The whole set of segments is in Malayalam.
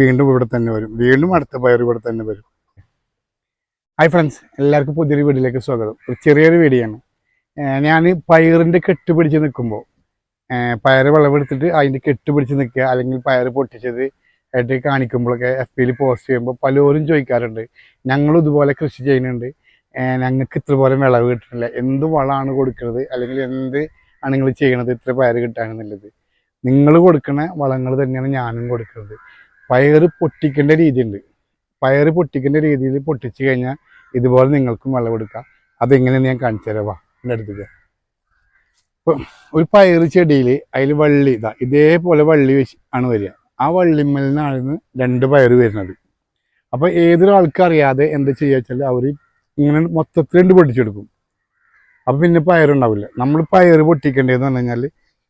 വീണ്ടും ഇവിടെ തന്നെ വരും. വീണ്ടും അടുത്ത പയർ ഇവിടെ തന്നെ വരും. ഹായ് ഫ്രണ്ട്സ് എല്ലാവർക്കും പുതിയൊരു വീഡിയോയിലേക്ക് സ്വാഗതം. ഒരു ചെറിയൊരു വീഡിയോ ആണ്. ഞാൻ പയറിന്റെ കെട്ട് പിടിച്ച് നിൽക്കുമ്പോൾ പയർ വിളവെടുത്തിട്ട് അതിന്റെ കെട്ട് പിടിച്ച് നിൽക്കുക അല്ലെങ്കിൽ പയർ പൊട്ടിച്ചത് ആയിട്ട് കാണിക്കുമ്പോഴൊക്കെ എഫ് പിയിൽ പോസ്റ്റ് ചെയ്യുമ്പോൾ പലരും ചോദിക്കാറുണ്ട്. ഞങ്ങളും ഇതുപോലെ കൃഷി ചെയ്യുന്നുണ്ട്. ഞങ്ങൾക്ക് ഇത്ര പോലെ വിളവ് കിട്ടുന്നില്ല. എന്ത് വളമാണ് കൊടുക്കുന്നത് അല്ലെങ്കിൽ എന്ത് ആണ് നിങ്ങൾ ചെയ്യണത്? ഇത്ര പയർ കിട്ടാനെന്നുള്ളത് നിങ്ങൾ കൊടുക്കുന്ന വളങ്ങൾ തന്നെയാണ് ഞാനും കൊടുക്കുന്നത്. പയർ പൊട്ടിക്കേണ്ട രീതിയുണ്ട്. പയർ പൊട്ടിക്കേണ്ട രീതിയിൽ പൊട്ടിച്ചു കഴിഞ്ഞാൽ ഇതുപോലെ നിങ്ങൾക്കും വിളവെടുക്കാം അതെങ്ങനെയെന്ന് ഞാൻ കാണിച്ചു തരാം. വാ എന്റെ അടുത്തേക്ക് ഇപ്പം ഒരു പയർ ചെടിയിൽ അതിൽ വള്ളി ഇതാ ഇതേപോലെ വള്ളി വെച്ച് ആണ് വരിക. ആ വള്ളിമ്മൽ നിന്നാണ് രണ്ട് പയർ വരുന്നത്. അപ്പോൾ ഏതൊരാൾക്കും അറിയാതെ എന്താ ചെയ്യുക വെച്ചാൽ അവർ ഇങ്ങനെ മൊത്തത്തിൽ രണ്ട് പൊട്ടിച്ചെടുക്കും. അപ്പോൾ പിന്നെ പയറുണ്ടാവില്ല നമ്മൾ പയർ പൊട്ടിക്കേണ്ടതെന്ന് പറഞ്ഞു കഴിഞ്ഞാൽ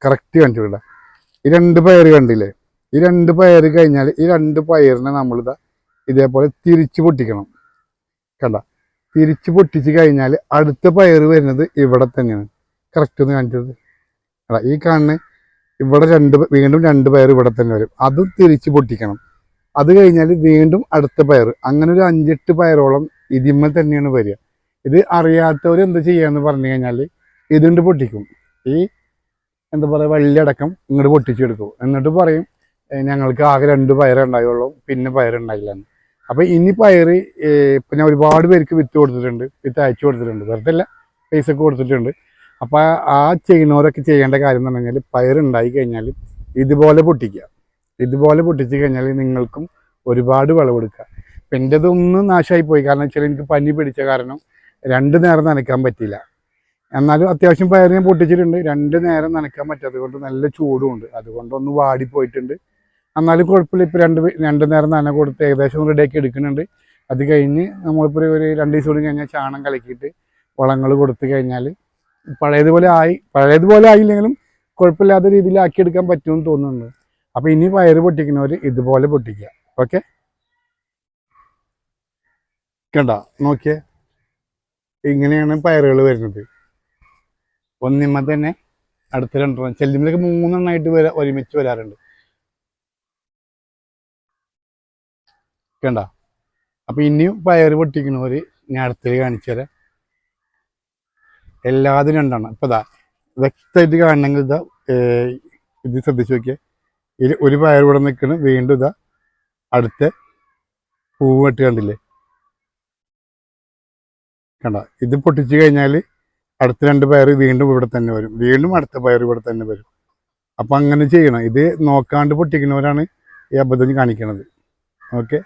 കറക്റ്റ് കണ്ടിട്ടില്ല ഈ രണ്ട് പയർ കണ്ടില്ലേ? ഈ രണ്ട് പയർ കഴിഞ്ഞാൽ ഈ രണ്ട് പയറിനെ നമ്മളിതാ ഇതേപോലെ തിരിച്ച് പൊട്ടിക്കണം. കണ്ട? തിരിച്ച് പൊട്ടിച്ച് കഴിഞ്ഞാൽ അടുത്ത പയർ വരുന്നത് ഇവിടെ തന്നെയാണ്. കറക്റ്റ് ഒന്ന് കാണിച്ചത്. കേട്ടാ ഈ കാണുന്ന ഇവിടെ രണ്ട് വീണ്ടും രണ്ട് പയർ ഇവിടെ തന്നെ വരും. അത് തിരിച്ച് പൊട്ടിക്കണം. അത് കഴിഞ്ഞാൽ വീണ്ടും അടുത്ത പയർ അങ്ങനെ ഒരു അഞ്ചെട്ട് പയറോളം ഇതിമ്മൽ തന്നെയാണ് വരിക. ഇത് അറിയാത്തവർ എന്ത് ചെയ്യാന്ന് പറഞ്ഞു കഴിഞ്ഞാൽ ഇതുകൊണ്ട് പൊട്ടിക്കും. ഈ എന്താ പറയുക വള്ളിയടക്കം ഇങ്ങോട്ട് പൊട്ടിച്ചെടുക്കും. എന്നിട്ട് പറയും "ഏ, ഞങ്ങൾക്ക് ആകെ രണ്ട് പയറുണ്ടായുള്ളൂ. പിന്നെ പയറുണ്ടായില്ല. അപ്പൊ അപ്പോൾ ഇനി പയർ ഇപ്പൊ ഞാൻ ഒരുപാട് പേർക്ക് വിത്ത് കൊടുത്തിട്ടുണ്ട്. വിത്ത് അയച്ചു കൊടുത്തിട്ടുണ്ട്. വെറുതെ അല്ല പൈസ ഒക്കെ കൊടുത്തിട്ടുണ്ട്. അപ്പോൾ ആ ചെയ്യുന്നവരൊക്കെ ചെയ്യേണ്ട കാര്യം എന്ന് പറഞ്ഞാൽ പയറുണ്ടായി കഴിഞ്ഞാൽ ഇതുപോലെ പൊട്ടിക്കുക. ഇതുപോലെ പൊട്ടിച്ച് കഴിഞ്ഞാൽ നിങ്ങൾക്കും ഒരുപാട് വിളവെടുക്കുക എന്റെ എന്റെതൊന്നും നാശമായി പോയി. കാരണം വെച്ചാൽ എനിക്ക് പനി പിടിച്ച കാരണം രണ്ട് നേരം നനയ്ക്കാൻ പറ്റിയില്ല. എന്നാലും അത്യാവശ്യം ഞാൻ പൊട്ടിച്ചിട്ടുണ്ട്. രണ്ട് നേരം നനയ്ക്കാൻ പറ്റാത്തത് അതുകൊണ്ട് നല്ല ചൂടുമുണ്ട് അതുകൊണ്ടൊന്ന് വാടിപ്പോയിട്ടുണ്ട് എന്നാലും കുഴപ്പമില്ല. ഇപ്പോൾ രണ്ട് രണ്ട് നേരം നന കൊടുത്ത് ഏകദേശം റെഡിയാക്കി എടുക്കുന്നുണ്ട്. അത് കഴിഞ്ഞ് നമ്മളിപ്പോൾ ഒരു- രണ്ട് ദിവസം കൂടി കഴിഞ്ഞാൽ ചാണം കലക്കിയിട്ട് വളങ്ങൾ കൊടുത്തു കഴിഞ്ഞാൽ പഴയതുപോലെ ആയി പഴയതുപോലെ ആയില്ലെങ്കിലും കുഴപ്പമില്ലാത്ത രീതിയിൽ ആക്കിയെടുക്കാൻ പറ്റുമെന്ന് തോന്നുന്നുണ്ട്. അപ്പോൾ ഇനി പയർ പൊട്ടിക്കുന്നവർ ഇതുപോലെ പൊട്ടിക്കുക ഓക്കെ? കണ്ട? നോക്കിയേ. ഇങ്ങനെയാണ് പയറുകൾ വരുന്നത്. ഒന്നിമ്മ തന്നെ അടുത്ത രണ്ടെണ്ണം. ചെല്ലുമ്പോഴേക്ക് മൂന്നെണ്ണമായിട്ട് വരാ ഒരുമിച്ച് വരാറുണ്ട്. കണ്ട? അപ്പൊ ഇനിയും പയർ പൊട്ടിക്കണവർ ഞാൻ അടുത്തത് കാണിച്ചു തരാം. എല്ലാതും രണ്ടെണ്ണം. ഇപ്പൊ ഇതാ വ്യക്തമായിട്ട് കാണണമെങ്കിൽ ഇതാ ഇത് ശ്രദ്ധിച്ചു നോക്കിയാൽ ഇത് ഒരു പയർ ഇവിടെ നിൽക്കണ്. വീണ്ടും ഇതാ അടുത്ത പൂവ് വെട്ട് കണ്ടില്ലേ? കണ്ട ഇത് പൊട്ടിച്ചു കഴിഞ്ഞാൽ അടുത്ത രണ്ട് പയർ വീണ്ടും ഇവിടെ തന്നെ വരും. വീണ്ടും അടുത്ത പയർ ഇവിടെ തന്നെ വരും. അപ്പം അങ്ങനെ ചെയ്യണം. ഇത് നോക്കാണ്ട് പൊട്ടിക്കുന്നവരാണ് ഈ അബദ്ധം കാണിക്കണത്. ഓക്കെ?